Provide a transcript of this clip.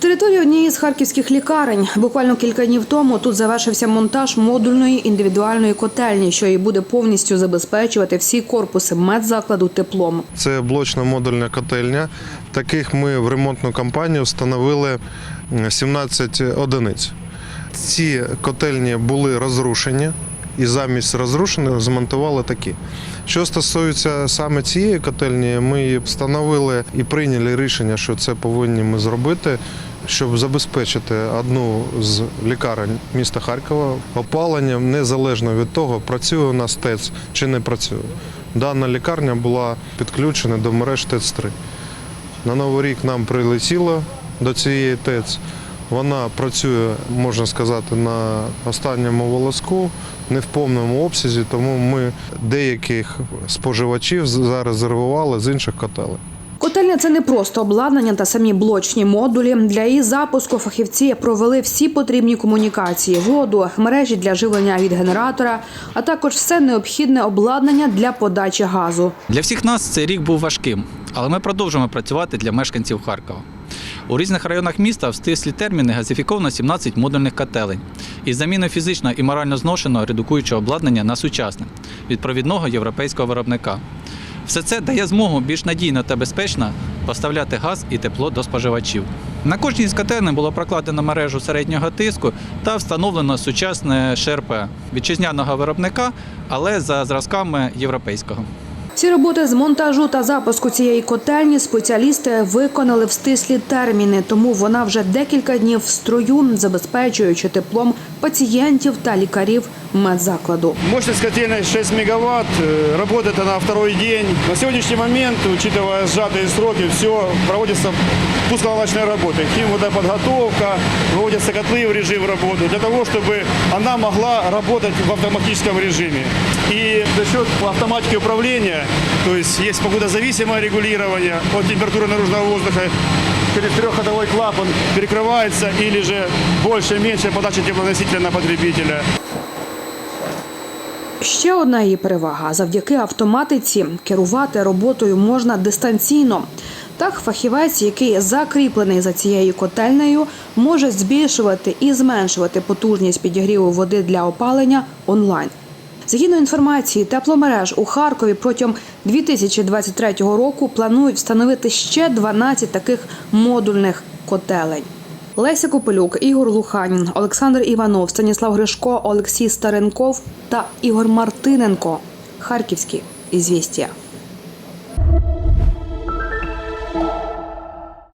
Територія однієї з харківських лікарень. Буквально кілька днів тому тут завершився монтаж модульної індивідуальної котельні, що і буде повністю забезпечувати всі корпуси медзакладу теплом. Це блочна модульна котельня. Таких ми в ремонтну кампанію встановили 17 одиниць. Ці котельні були розрушені. І замість розрушених змонтували такі. Що стосується саме цієї котельні, ми встановили і прийняли рішення, що це повинні ми зробити, щоб забезпечити одну з лікарень міста Харкова опаленням незалежно від того, працює у нас ТЕЦ чи не працює. Дана лікарня була підключена до мереж ТЕЦ-3. На Новий рік нам прилетіло до цієї ТЕЦ. Вона працює, можна сказати, на останньому волоску, не в повному обсязі, тому ми деяких споживачів зарезервували з інших котелей. Котельня це не просто обладнання та самі блочні модулі. Для її запуску фахівці провели всі потрібні комунікації, воду, мережі для живлення від генератора, а також все необхідне обладнання для подачі газу. Для всіх нас цей рік був важким, але ми продовжуємо працювати для мешканців Харкова. У різних районах міста в стислі терміни газифіковано 17 модульних котелень із заміною фізично і морально зношеного редукуючого обладнання на сучасне від провідного європейського виробника. Все це дає змогу більш надійно та безпечно поставляти газ і тепло до споживачів. На кожній з котелень було прокладено мережу середнього тиску та встановлено сучасне ШРП вітчизняного виробника, але за зразками європейського. Всі роботи з монтажу та запуску цієї котельні спеціалісти виконали в стислі терміни, тому вона вже декілька днів в строю, забезпечуючи теплом пацієнтів та лікарів медзакладу. Мощность котельной 6 мегаватт, э, работает она второй день. На сегодняшний момент, учитывая сжатые сроки, все проводится пусконаладочная работа. Химводоподготовка, выводятся котлы в режим работы для того, чтобы она могла работать в автоматическом режиме. И за счет автоматики управления, то есть есть погодозависимое регулирование от температуры наружного воздуха, через трехходовой клапан перекрывается или же больше-меньше подача теплоносителя на потребителя. Ще одна її перевага завдяки автоматиці керувати роботою можна дистанційно. Так, фахівець, який закріплений за цією котельнею, може збільшувати і зменшувати потужність підігріву води для опалення онлайн. Згідно інформації, тепломереж у Харкові протягом 2023 року планують встановити ще 12 таких модульних котелень. Леся Копелюк, Ігор Луханін, Олександр Іванов, Станіслав Гришко, Олексій Старенков та Ігор Мартиненко. Харківські ізвістія.